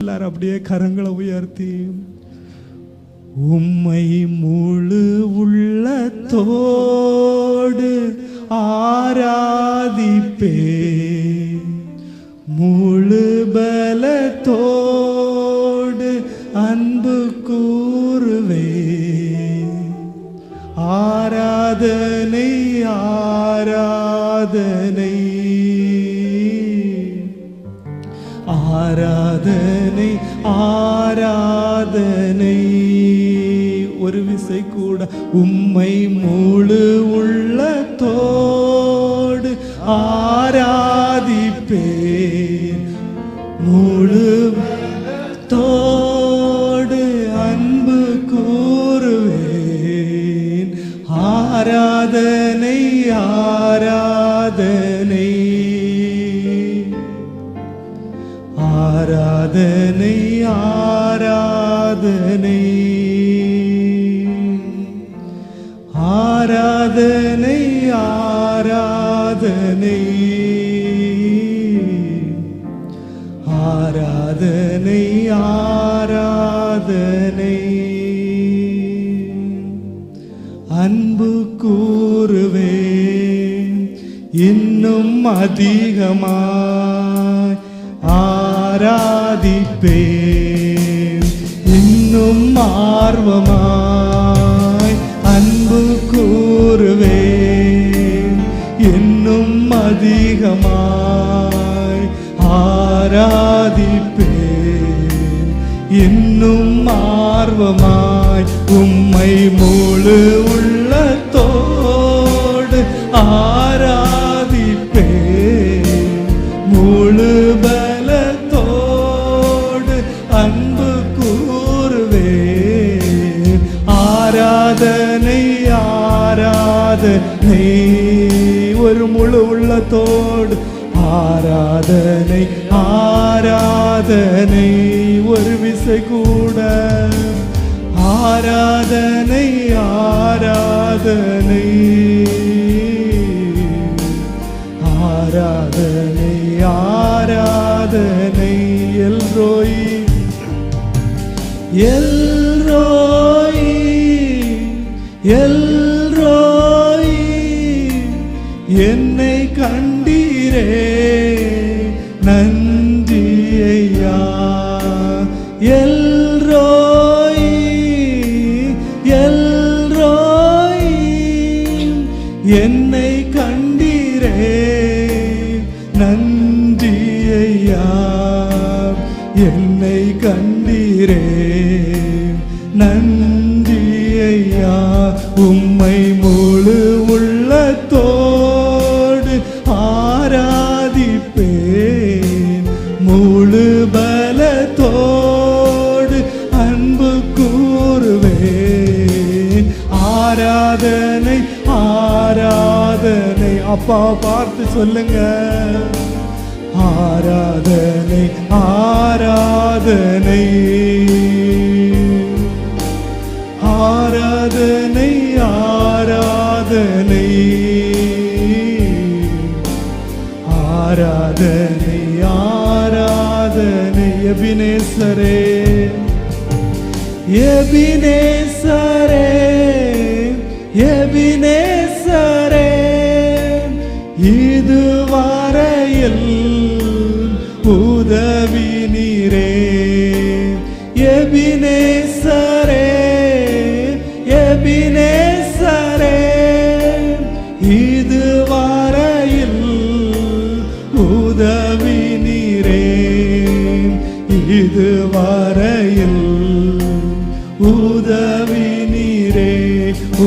எல்லாரும் அப்படியே கரங்களை உயர்த்தி உம்மை முழு உள்ளத்தோடு ஆராதிப்பே முழு பலத்தோடு அன்பு கூறுவே ஆராதனை ஆராதனை ஆராதனை ஆராதனை. ஒரு விசை கூட உம்மை முழு உள்ளத்தோடு ஆராதிப்பேன். முழு தோடு அன்பு கூறுவேன். ஆராதனை ஆராதனை. ஆராதனை ஆராதனை. ஆராதனை ஆராதனை. ஆராதனை ஆராதனை. அன்பு கூறுவேன் இன்னும் அதிகமாய். ஆ ആരാധിപ്പേൻ ഇന്നും ആർവമായി അൻപു കൂറുവേ എന്നും അധികമായി ആരാധിപ്പേ இன்னும் ஆர்வமாய் உம்மை முழு உள்ளத்தோடு ஆரா അറിയാതെ നീ ഒരു മുഴു ഉള്ളത്തോട് ആരാധനൈ ആരാധനൈ ഒരു വിസ കൂട ആരാധനൈ ആരാധനൈ ആരാധനൈ ആരാധനൈ എൽ റോയി എൽ என்னை கண்டீரே நன்றி ஐயா எல்ரோய் எல்ரோய் என்னை கண்டீரே நன்றி ஐயா என்னை கண்டீரே நன்றி ஐயா உம்மை முழு ஆராதனை அப்பா பார்த்து சொல்லுங்க. ஆராதனை ஆராதனை. ஆராதனை ஆராதனை. ஆராதனை ஆராதனை எபினேசரே. எபினேசரே எபினே உதவி நீரே எபினேசரே எபினேசரே. இதுவரையில் உதவி நீரே இதுவரையில் உதவி நீரே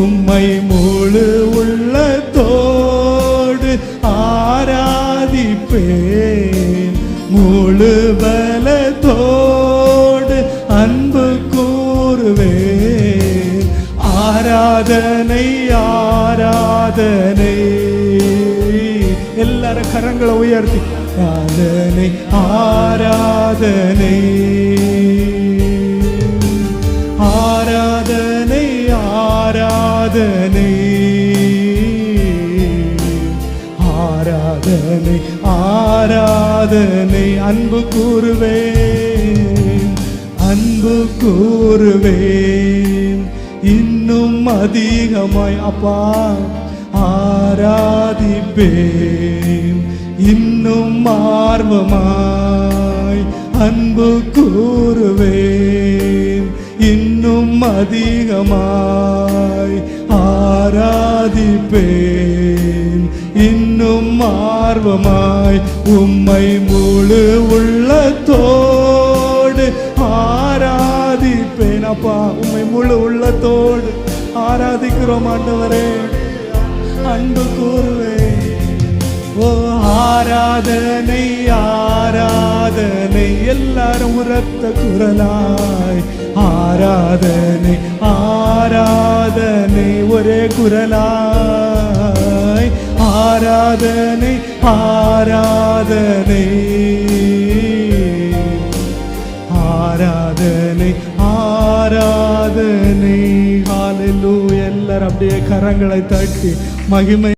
உம்மை முழு உள்ளத்தோடு ஆராதிப்பேன். முழு பலத்தோடு அன்பு கூறுவே ஆராதனை ஆராதனை. எல்லாரும் கரங்களை உயர்த்தி. ஆராதனை ஆராதனை. ஆராதனை ஆராதனை. ஆராதனை அதனை அன்பு கூறுவேன் அன்பு கூறுவேன். இன்னும் அதிகமாய் அப்பா ஆராதிப்பேன். இன்னும் ஆர்வமாய் அன்பு கூறுவேன். இன்னும் அதிகமாய் ஆராதிப்பேன். இன்னும் ஆர்வமாய் உம்மை முழு உள்ளத்தோடு ஆராதிப்பேன் அப்பா உம்மை முழு உள்ளத்தோடு ஆராதிக்கிறோம் ஆண்டவரே. அன்பு கூறுவேன் ஓ ஆராதனை ஆராதனை எல்லாரும் உரத்த குரலாய். ஆராதனை ஆராதனை ஒரே குரலாய். ஆராதனை ஆராதனை ஆராதனை ஆராதனை ஹalleluya எல்லாரும் அப்படியே கரங்களை தட்டி மகிமை